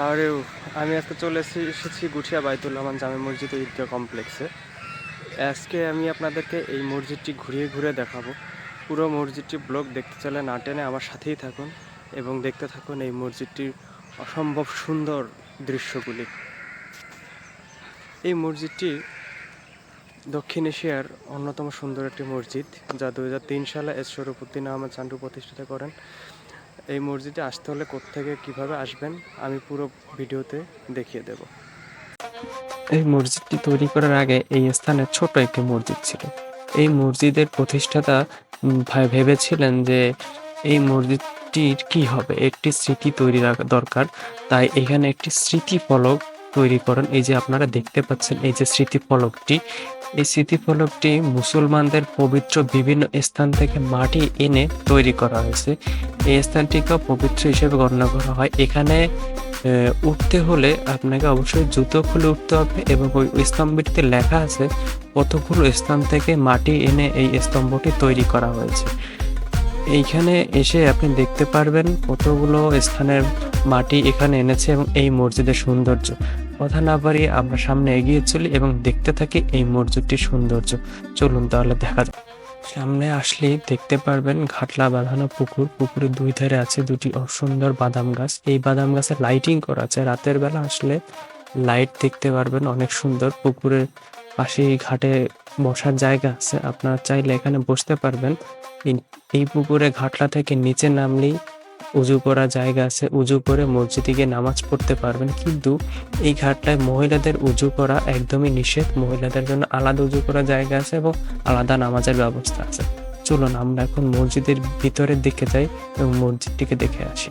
আরেও আমি আজকে চলে এসেছি গুঠিয়া বাইতুল রহমান জামে মসজিদ ঈদগাহ কমপ্লেক্সে। আজকে আমি আপনাদেরকে এই মসজিদটি ঘুরিয়ে ঘুরে দেখাবো। পুরো মসজিদটি ব্লগ দেখতে চাইলে না টেনে আমার সাথেই থাকুন এবং দেখতে থাকুন এই মসজিদটির অসম্ভব সুন্দর দৃশ্যগুলি। এই মসজিদটি দক্ষিণ এশিয়ার অন্যতম সুন্দর একটি মসজিদ, যা দু হাজার তিন সালে এস শরফুদ্দিন আহমদ চান্ডু প্রতিষ্ঠিত করেন। এই মসজিদে আসতে হলে কোত্থেকে কীভাবে আসবেন, আমি পুরো ভিডিওতে দেখিয়ে দেব। এই মসজিদটি তৈরি করার আগে এই স্থানে ছোট একটি মসজিদ ছিল। এই মসজিদের প্রতিষ্ঠাতা ভেবেছিলেন যে এই মসজিদটির কি হবে, একটি স্মৃতি তৈরি দরকার। তাই এখানে একটি স্মৃতি ফলক তৈরি করেন। এই যে আপনারা দেখতে পাচ্ছেন এই যে স্মৃতিফলকটি, এই স্মৃতিফলকটি মুসলমানদের পবিত্র বিভিন্ন স্থান থেকে মাটি এনে তৈরি করা হয়েছে। এই স্থানটিকেও পবিত্র হিসেবে গণ্য করা হয়। এখানে উঠতে হলে আপনাকে অবশ্যই জুতো খুলে উঠতে হবে এবং ওই স্তম্ভটিতে লেখা আছে, কতগুলো স্থান থেকে মাটি এনে এই স্তম্ভটি তৈরি করা হয়েছে। এইখানে এসে আপনি দেখতে পারবেন কতগুলো স্থানের মাটি এখানে এনেছে এবং এই মসজিদের সৌন্দর্য। কথা না বাড়িয়ে আমরা সামনে এগিয়ে চলি এবং দেখতে থাকি এই মসজিদটির সৌন্দর্য। চলুন তাহলে দেখা যাক। সামনে আসলেই দেখতে পারবেন ঘাটলা বাঁধানো পুকুর। পুকুরের দুই ধারে আছে দুটি সুন্দর বাদাম গাছ। এই বাদাম গাছে লাইটিং করা আছে। রাতের বেলা আসলে লাইট দেখতে পারবেন, অনেক সুন্দর। পুকুরের পাশেই ঘাটে বসার জায়গা আছে। আপনারা চাইলে এখানে বসতে পারবেন। এই- পুকুরে ঘাটলা থেকে নিচে নামলেই উজু করা জায়গা আছে। উজু করে মসজিদে গিয়ে নামাজ পড়তে পারবেন। কিন্তু এই ঘাটলায় মহিলাদের উজু করা একদমই নিষেধ। মহিলাদের জন্য আলাদা উজু করা জায়গা আছে এবং আলাদা নামাজের ব্যবস্থা আছে। চলুন আমরা এখন মসজিদের ভিতরের দিকে যাই এবং মসজিদটিকে দেখে আসি।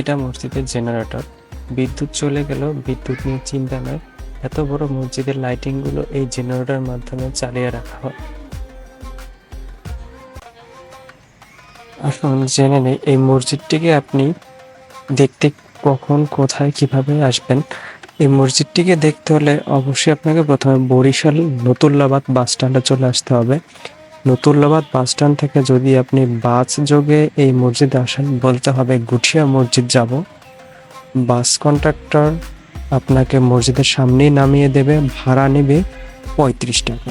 এটা মসজিদের জেনারেটর বিদ্যুৎ চলে গেল, বিদ্যুৎ নিয়ে চিন্তা নয়। এত বড় মসজিদের লাইটিংগুলো এই জেনারেটরের মাধ্যমে চালিয়ে রাখা হয়। আসুন জেনে নেই, এই মসজিদটিকে আপনি দেখতে কখন, কোথায়, কীভাবে আসবেন? এই মসজিদটিকে দেখতে হলে অবশ্যই আপনাকে প্রথমে বরিশাল নতুল্লাবাদ বাস স্ট্যান্ডে চলে আসতে হবে। নতুল্লাবাদ বাস স্ট্যান্ড থেকে যদি আপনি বাস যোগে এই মসজিদে আসেন, বলতে হবে গুঠিয়া মসজিদ যাব। বাস কন্ট্রাক্টর আপনাকে মসজিদের সামনেই নামিয়ে দেবে, ভাড়া নেবে পঁয়ত্রিশ টাকা।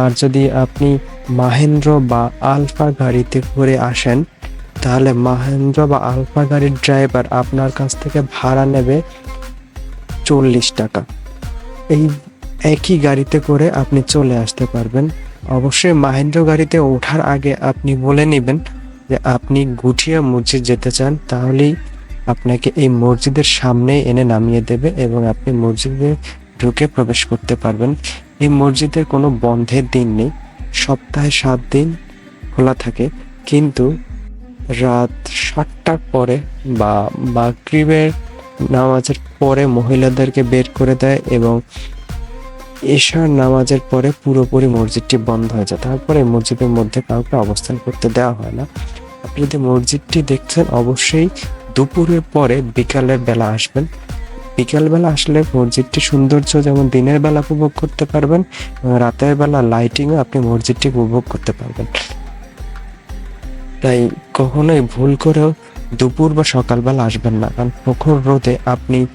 আর যদি আপনি মাহেন্দ্র বা আলফা গাড়িতে করে আসেন, তাহলে মাহেন্দ্র বা আলফা গাড়ির ড্রাইভার আপনার কাছ থেকে ভাড়া নেবে চল্লিশ টাকা। এই একই গাড়িতে করে আপনি চলে আসতে পারবেন। অবশ্যই মাহেন্দ্র গাড়িতে ওঠার আগে আপনি বলে নেবেন যে আপনি গুঠিয়া মসজিদ যেতে চান, তাহলেই আপনাকে এই মসজিদের সামনে এনে নামিয়ে দেবে এবং আপনি মসজিদে ঢুকে প্রবেশ করতে পারবেন। এই মসজিদের কোনো বন্ধের দিন নেই, সপ্তাহে সাত দিন খোলা থাকে। কিন্তু রাত সাতটার পরে বা মাগরিবের নামাজের পরে মহিলাদেরকে বের করে দেয় এবং এশার নামাজের পরে পুরোপুরি মসজিদটি বন্ধ হয়ে যায়। তারপরে মসজিদের মধ্যে কাউকে অবস্থান করতে দেওয়া হয় না। আপনি যদি মসজিদটি দেখছেন, অবশ্যই দুপুরের পরে বিকালের বেলা আসবেন। বিকাল বেলা আসলে মসজিদটি সৌন্দর্য যেমন দিনের বেলা উপভোগ করতে পারবেন, এবং রাতের বেলা লাইটিংও আপনি মসজিদটি উপভোগ করতে পারবেন। তাই কখনোই ভুল করেও দুপুর বা সকালবেলা আসবেন না, কারণ প্রখর রোদে আপনি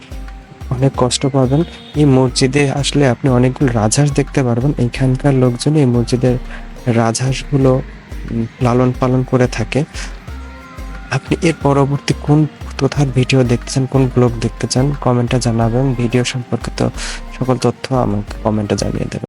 অনেক কষ্ট পাবেন। এই মসজিদে আসলে আপনি অনেকগুলো রাজহাঁস দেখতে পারবেন। এইখানকার লোকজন এই মসজিদের রাজহাঁসগুলো লালন পালন করে থাকে। আপনি এর পরবর্তী কোন কোথার ভিডিও দেখতে চান, কোন ব্লগ দেখতে চান, কমেন্টে জানাবেন। ভিডিও সম্পর্কিত সকল তথ্য আমাকে কমেন্টে জানিয়ে দেবেন।